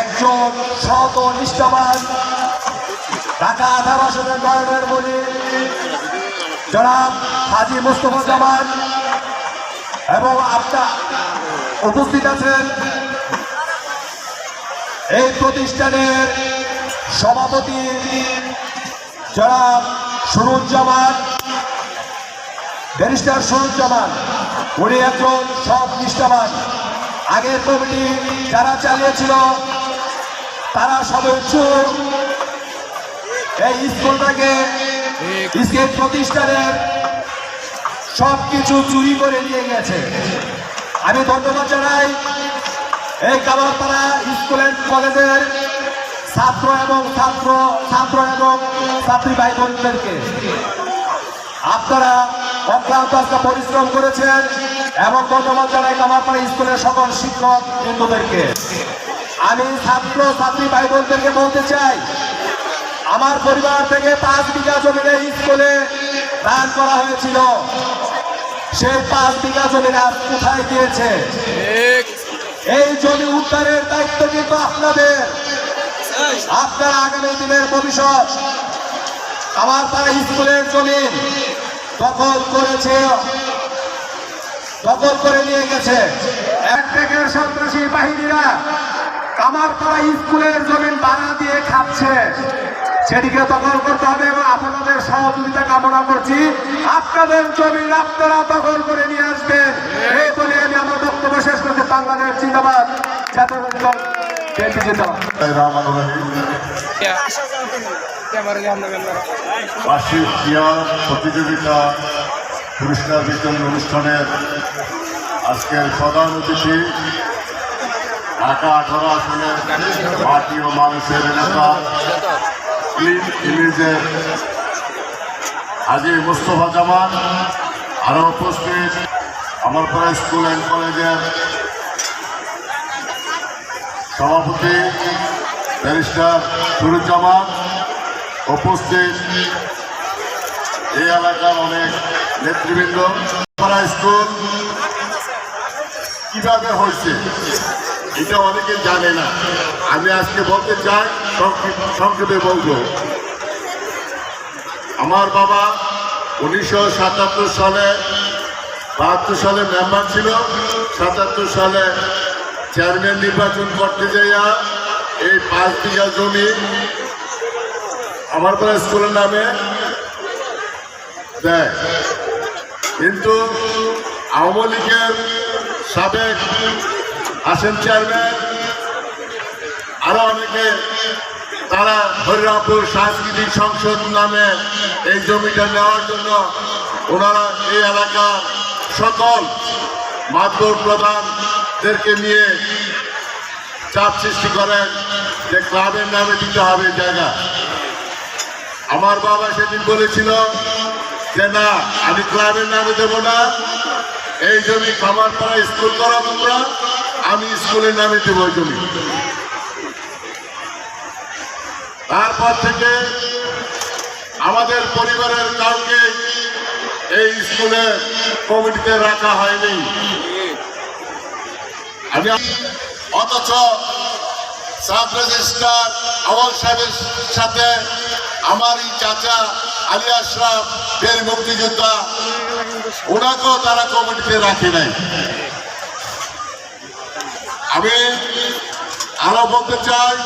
একজন শত নিষ্ঠাবান ঢাকা আধার আসনের নয়নের বলি। জনাব হাজি মুস্তফা জামান এবং আপনার উপস্থিত আছেন এই প্রতিষ্ঠানের সভাপতি জনাব সুরুজ্জামান ব্যারিস্টার সুরুজ্জামান উনি একজন সব নিষ্ঠাবান। আগের কমিটি যারা চালিয়েছিল তারা চোর এই স্কুলটাকে, স্কেট প্রতিষ্ঠানের সব কিছু চুরি করে নিয়ে গেছে। আমি ধন্যবাদ জানাই এই কামারপাড়া স্কুল অ্যান্ড কলেজের ছাত্র এবং ছাত্র ছাত্র এবং ছাত্রী ভাই বোনদেরকে আপনারা অক্লান্ত আজকে পরিশ্রম করেছেন এবং ধন্যবাদ জানাই কামারপাড়া স্কুলের সকল শিক্ষক বন্ধুদেরকে আমি ছাত্র ছাত্রী ভাই বোনদেরকে বলতে চাই আমার পরিবার থেকে পাঁচ বিঘা জমিতে স্কুলে দান করা হয়েছিল। সেই পাঁচ বিঘা জমিন আজ কোথায় গিয়েছে? এই জমি উদ্ধারের দায়িত্ব কিন্তু আপনাদের। আপনার আগামী দিনের ভবিষ্যৎ আমার তারা স্কুলের জমিন দখল করেছে দখল করে নিয়ে গেছে। এক থেকে সন্ত্রাসী বাহিনীরা কামারপাড়া স্কুলের জমিন ভাড়া দিয়ে খাচ্ছে। সেদিকে দখল করতে হবে এবং আপনাদের সহযোগিতা কামনা করছি। আপনাদের জমিন আপনারা দখল করে নিয়ে আসবেন। এই বলে আমি আমার বক্তব্য শেষ করছি। বাংলাদেশ রহমান বার্ষিক প্রতিযোগিতা পুরস্কার বিতরণ অনুষ্ঠানের আজকের প্রধান অতিথি ঢাকা আঠারো আসনের মানুষের হাজি মুস্তফা জামান আরও উপস্থিত আমার পরে স্কুল অ্যান্ড কলেজের সভাপতি, ব্যারিস্টার সুরুজ্জামান উপস্থিত এই এলাকার অনেক নেতৃবৃন্দ। স্কুল কীভাবে হয়েছে? এটা অনেকে জানে না। আমি আজকে বলতে চাই, সংক্ষেপে বলব। আমার বাবা উনিশশো সাতাত্তর সালে বাহাত্তর সালে মেম্বার ছিল, সাতাত্তর সালে চেয়ারম্যান নির্বাচন করতে যাইয়া এই পাঁচ বিঘা জমি আমার পাড়া স্কুলের নামে দেয়। কিন্তু আওয়ামী লীগের সাবেক আসেন চেয়ারম্যান, আরও অনেকে, তারা হরিরামপুর সাংস্কৃতিক সংসদ নামে এই জমিটা নেওয়ার জন্য ওনারা এই এলাকা সকল মাতবর প্রধানদেরকে নিয়ে চাপ সৃষ্টি করেন যে ক্লাবের নামে দিতে হবে জায়গা। আমার বাবা সেদিন বলেছিল যে, না, আমি ক্লাবের নামে দেবো না। এই জমি খামার পাড়া স্কুল করা তোমরা? আমি স্কুলের নামে দেবো জমি। তারপর থেকে আমাদের পরিবারের কাউকে এই স্কুলে কমিটিতে রাখা হয়নি। আমি অথচ সাব রেজিস্ট্রার আওয়াল সাহেবের সাথে আমারই চাচা আলী আশরাফ বীর মুক্তিযোদ্ধা। ওনাকেও তারা কমিটিতে রাখে নাই। আমি আরও বলতে চাই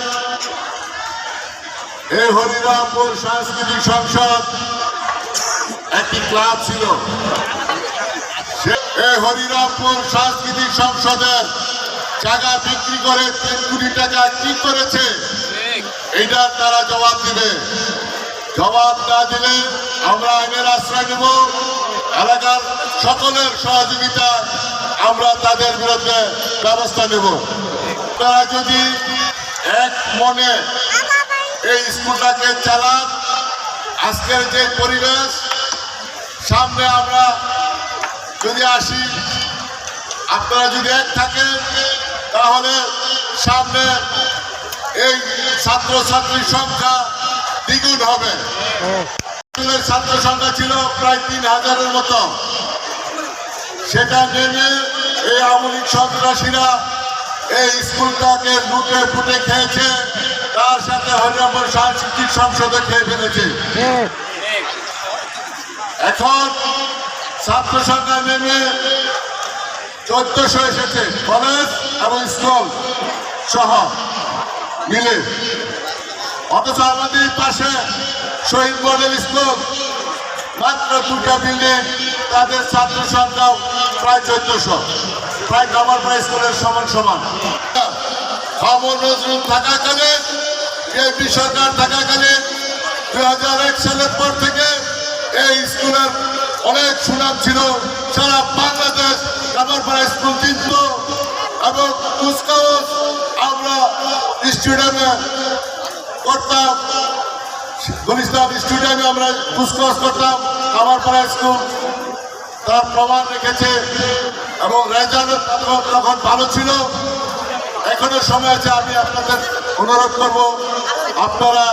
এই হরিরামপুর সাংস্কৃতিক সংসদ একটি ক্লাব ছিল। এই হরিরামপুর সাংস্কৃতিক সংসদের জায়গা বিক্রি করে তিন কোটি টাকা কি করেছে, এইটার তারা জবাব দিবে। জবাব না দিলে আমরা আইনের আশ্রয় নেব। এলাকার সকলের সহযোগিতা আমরা তাদের বিরুদ্ধে ব্যবস্থা নেব। তারা যদি এক মনে এই স্কুলটাকে চালান আজকের যে পরিবেশ, সামনে আমরা যদি আসি, আপনারা যদি এক থাকেন, তাহলে সামনে এই ছাত্রছাত্রীর সংখ্যা দ্বিগুণ হবে। স্কুলের ছাত্র সংখ্যা ছিল প্রায় তিন হাজারের মতো। সেটা নেমে এই আওয়ামী সন্ত্রাসীরা এই স্কুলটাকে লুটে ফুটে খেয়েছে, তার সাথে হরিরামপুর সাংস্কৃতিক সংসদে খেয়ে ফেলেছে। এখন ছাত্র সংখ্যা নেমে চোদ্দশো এসেছে, কলেজ এবং স্কুল সহ মিলে। অথচ আমাদের পাশে শহীদ মডেল স্কুল। মাত্র দুটা বিল্ডিং তাদের ছাত্র সংখ্যাও প্রায় চোদ্দশো। প্রায় কামার প্রায় স্কুলের সমান সমান। খবর নজরুল থাকাকালীন বিএনপি সরকার থাকাকালীন, দুই হাজার এক সালের পর থেকে এই স্কুলের অনেক সুনাম ছিল। সারা বাংলাদেশ কামারপাড়া স্কুল চিনত এবং কুচকাওয়াজ আমরা স্টেডিয়ামে করতাম। গুলিস্তান স্টেডিয়ামে আমরা কুচকাওয়াজ করতাম, কামারপাড়া স্কুল। তার প্রমাণ রেখেছে এবং রেজাল্ট তখন ভালো ছিল। এখনও সময় আছে, আমি আপনাদের অনুরোধ করব, আপনারা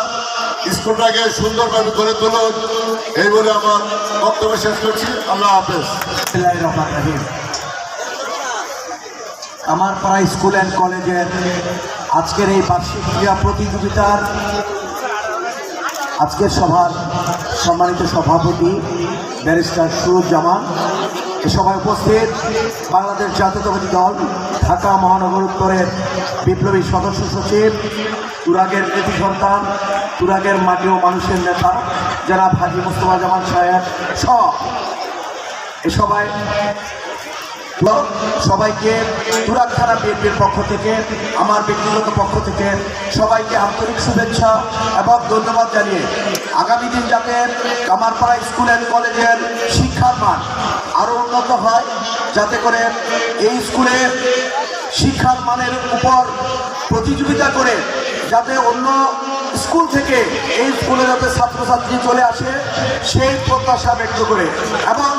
স্কুলটাকে সুন্দরভাবে গড়ে তুলুন। এই বলে আমার বক্তব্য শেষ করছি। আল্লাহ হাফেজ। আমার পাড়া স্কুল অ্যান্ড কলেজের আজকের এই বার্ষিক ক্রীড়া প্রতিযোগিতার আজকের সভার সম্মানিত সভাপতি ব্যারিস্টার সুরুজ্জামান। এ সভায় উপস্থিত বাংলাদেশ জাতীয়তাবাদী দল, ঢাকা মহানগর উত্তরের বিপ্লবী সদস্য সচিব, তুরাগের নেতি সন্তান, তুরাগের মাটি ও মানুষের নেতা যারা হাজি মুস্তফা জামান সাহেব সহ। এ সবাই সবাইকে তুরাগ থানা বিএনপির পক্ষ থেকে, আমার ব্যক্তিগত পক্ষ থেকে সবাইকে আন্তরিক শুভেচ্ছা এবং ধন্যবাদ জানিয়ে আগামী দিন যাতে কামারপাড়া স্কুল অ্যান্ড কলেজের শিক্ষার মান আরও উন্নত হয়, যাতে করে এই স্কুলের শিক্ষার মানের উপর প্রতিযোগিতা করে যাতে অন্য স্কুল থেকে এই স্কুলে যাতে ছাত্রছাত্রী চলে আসে, সেই প্রত্যাশা ব্যক্ত করে। এবং